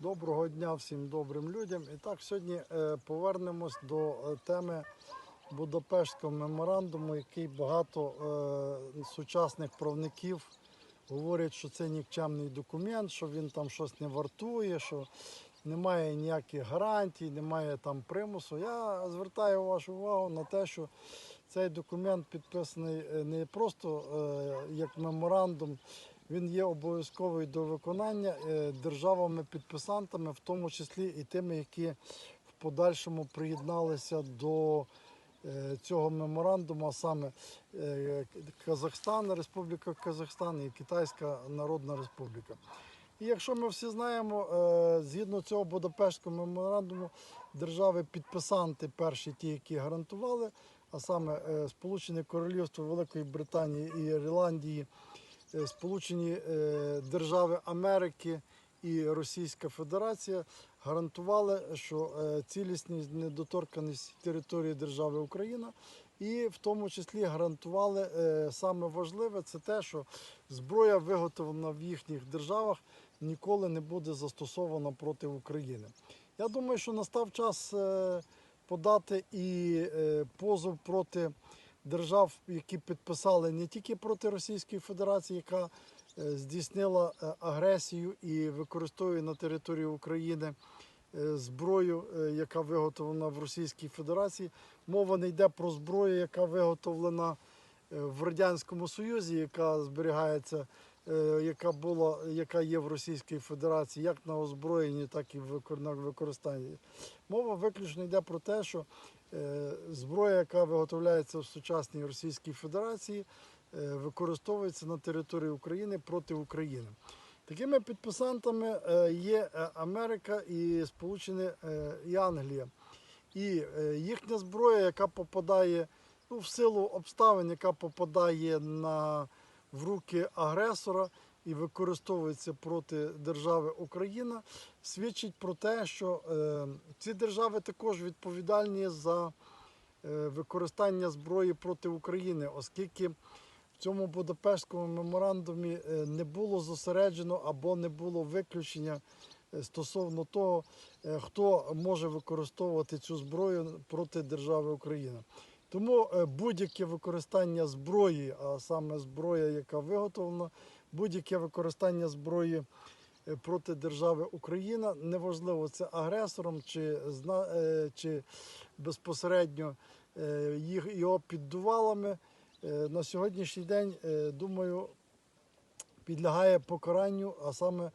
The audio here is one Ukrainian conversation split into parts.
Доброго дня всім добрим людям. І так, сьогодні е, повернемось до е, теми Будапештського меморандуму, який багато е, сучасних правників говорять, що це нікчемний документ, що він там щось не вартує, що немає ніяких гарантій, немає там примусу. Я звертаю вашу увагу на те, що цей документ підписаний не просто як меморандум, він є обов'язковий до виконання е, державами-підписантами, в тому числі і тими, які в подальшому приєдналися до е, цього меморандуму, а саме е, Казахстан, Республіка Казахстан і Китайська Народна Республіка. І якщо ми всі знаємо, згідно цього Будапештського меморандуму, держави-підписанти перші ті, які гарантували, а саме Сполучене Королівство Великої Британії і Ірландії, Сполучені е, Держави Америки і Російська Федерація гарантували, що е, цілісність недоторканість території держави Україна, і в тому числі гарантували е, саме важливе це те, що зброя, виготовлена в їхніх державах, ніколи не буде застосована проти України. Я думаю, що настав час е, подати і е, позов проти держав, які підписали не тільки проти Російської Федерації, яка е, здійснила е, агресію і використовує на території України е, зброю, яка виготовлена в Російській Федерації. Мова не йде про зброю, яка виготовлена в Радянському Союзі, яка зберігається, яка була, яка є в Російській Федерації, як на озброєнні, так і в використанні. Мова виключно йде про те, що е, зброя, яка виготовляється в сучасній Російській Федерації, е, використовується на території України проти України. Такими підписантами е, є е, Америка і Сполучені е, і Англія. І е, їхня зброя, яка попадає ну, в силу обставин, яка попадає на, в руки агресора і використовується проти держави Україна, свідчить про те, що е, ці держави також відповідальні за е, використання зброї проти України, оскільки в цьому Будапештському меморандумі е, не було зосереджено або не було виключення стосовно того, хто може використовувати цю зброю проти держави Україна. Тому е, будь-яке використання зброї, а саме зброя, яка виготовлена, будь-яке використання зброї е, проти держави Україна, неважливо це агресором чи, е, чи безпосередньо їх його піддувалами. На сьогоднішній день, думаю, підлягає покаранню, а саме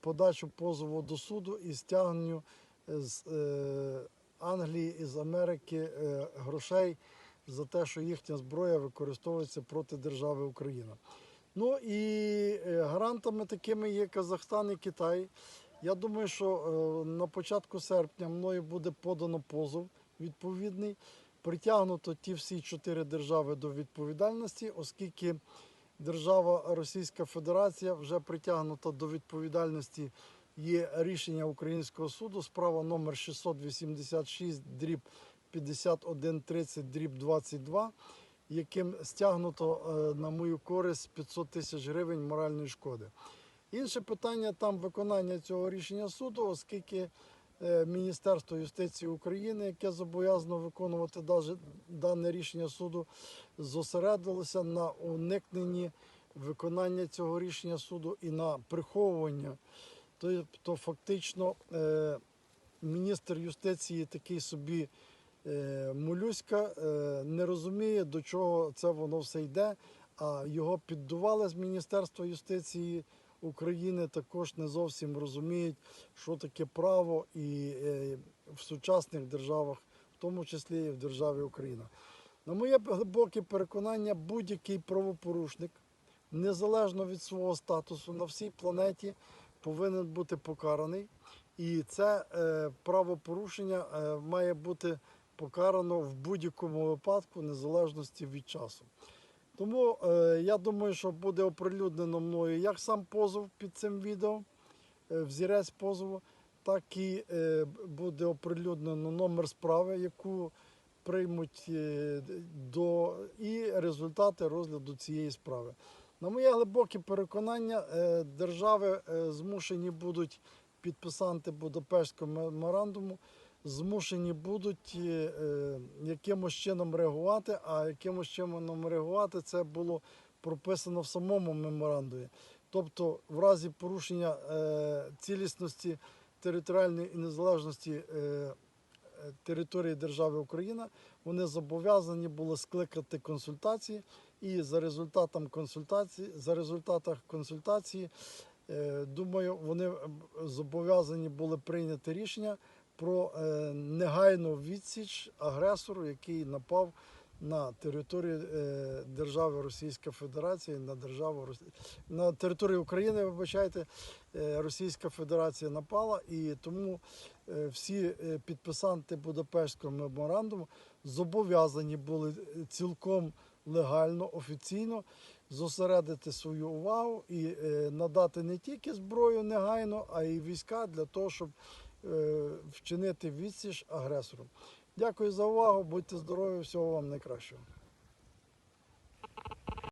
подачу позову до суду і стягненню з Англії і з Америки е, грошей за те, що їхня зброя використовується проти держави Україна. Ну і е, гарантами такими є Казахстан і Китай. Я думаю, що е, на початку серпня мною буде подано позов відповідний. Притягнуто ті всі чотири держави до відповідальності, оскільки держава Російська Федерація вже притягнута до відповідальності. Є рішення Українського суду, справа номер 686, дріб 5130, дріб 22, яким стягнуто е, на мою користь 500 тисяч гривень моральної шкоди. Інше питання там виконання цього рішення суду, оскільки е, Міністерство юстиції України, яке зобов'язано виконувати дане рішення суду, зосередилося на уникненні виконання цього рішення суду і на приховування. Тобто, фактично, е, міністр юстиції такий собі е, молюська, е, не розуміє, до чого це воно все йде, а його піддували з Міністерства юстиції України, також не зовсім розуміють, що таке право і в сучасних державах, в тому числі і в державі Україна. На моє глибоке переконання, будь-який правопорушник, незалежно від свого статусу на всій планеті, повинен бути покараний. І це е, правопорушення е, має бути покарано в будь-якому випадку, незалежності від часу. Тому е, я думаю, що буде оприлюднено мною як сам позов під цим відео, е, взірець позову, так і е, буде оприлюднено номер справи, яку приймуть е, до і результати розгляду цієї справи. На моє глибоке переконання, е, держави е, змушені будуть підписанти Будапештського меморандуму змушені будуть е, якимось чином реагувати, а якимось чином реагувати це було прописано в самому меморандумі. Тобто, в разі порушення цілісності територіальної і незалежності території держави Україна, вони зобов'язані були скликати консультації, і за результатом консультації, за результатах консультації, е, думаю, вони е, зобов'язані були прийняти рішення про е, негайну відсіч агресору, який напав на територію держави Російська Федерація, на державу на територію України, вибачайте, Російська Федерація напала, і тому всі підписанти Будапештського меморандуму зобов'язані були цілком легально, офіційно зосередити свою увагу і е, надати не тільки зброю негайно, а й війська для того, щоб е, вчинити відсіч агресору. Дякую за увагу, будьте здорові, всього вам найкращого.